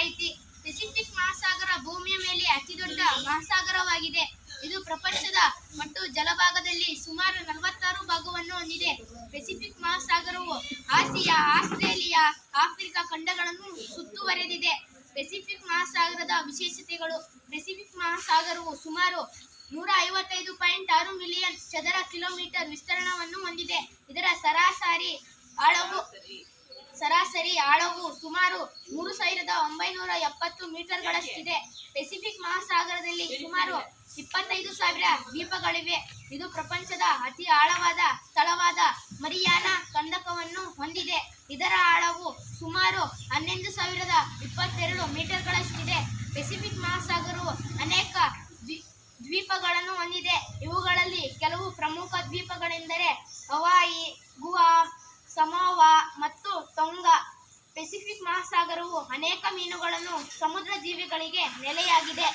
ಮಾಹಿತಿ. ಪೆಸಿಫಿಕ್ ಮಹಾಸಾಗರ ಭೂಮಿಯ ಮೇಲೆ ಅತಿ ದೊಡ್ಡ ಮಹಾಸಾಗರವಾಗಿದೆ. ಇದು ಪ್ರಪಂಚದ ಮತ್ತು ಜಲಭಾಗದಲ್ಲಿ ಸುಮಾರು ನಲವತ್ತಾರು ಭಾಗವನ್ನು ಹೊಂದಿದೆ. ಪೆಸಿಫಿಕ್ ಮಹಾಸಾಗರವು ಆಸಿಯಾ, ಆಸ್ಟ್ರೇಲಿಯಾ, ಆಫ್ರಿಕಾ ಖಂಡಗಳನ್ನು ಸುತ್ತುವರೆದಿದೆ. ಪೆಸಿಫಿಕ್ ಮಹಾಸಾಗರದ ವಿಶೇಷತೆಗಳು. ಪೆಸಿಫಿಕ್ ಮಹಾಸಾಗರವು ಸುಮಾರು ನೂರ ಐವತ್ತೈದು ಪಾಯಿಂಟ್ ಆರು ಮಿಲಿಯನ್ ಚದರ ಕಿಲೋಮೀಟರ್ ವಿಸ್ತರಣವನ್ನು ಹೊಂದಿದೆ. ಇದರ ಸರಾಸರಿ ಆಳವು ಸರಾಸರಿ ಆಳವು ಸುಮಾರು ಮೂರು ಸಾವಿರದ ಒಂಬೈನೂರ ಎಪ್ಪತ್ತು ಮೀಟರ್ಗಳಷ್ಟಿದೆ. ಪೆಸಿಫಿಕ್ ಮಹಾಸಾಗರದಲ್ಲಿ ಸುಮಾರು ಇಪ್ಪತ್ತೈದು ಸಾವಿರ ದ್ವೀಪಗಳಿವೆ. ಇದು ಪ್ರಪಂಚದ ಅತಿ ಆಳವಾದ ಸ್ಥಳವಾದ ಮರಿಯಾನ ಕಂದಕವನ್ನು ಹೊಂದಿದೆ. ಇದರ ಆಳವು ಸುಮಾರು ಹನ್ನೊಂದು ಸಾವಿರದ ಇಪ್ಪತ್ತೆರಡು ಮೀಟರ್ಗಳಷ್ಟಿದೆ. ಪೆಸಿಫಿಕ್ ಮಹಾಸಾಗರವು ಅನೇಕ ದ್ವಿ- ದ್ವೀಪಗಳನ್ನು ಹೊಂದಿದೆ. ಇವುಗಳಲ್ಲಿ ಕೆಲವು ಪ್ರಮುಖ ದ್ವೀಪಗಳೆಂದರೆ ಪೆಸಿಫಿಕ್ ಮಹಾಸಾಗರವು ಅನೇಕ ಮೀನುಗಳನ್ನು ಸಮುದ್ರ ಜೀವಿಗಳಿಗೆ ನೆಲೆಯಾಗಿದೆ.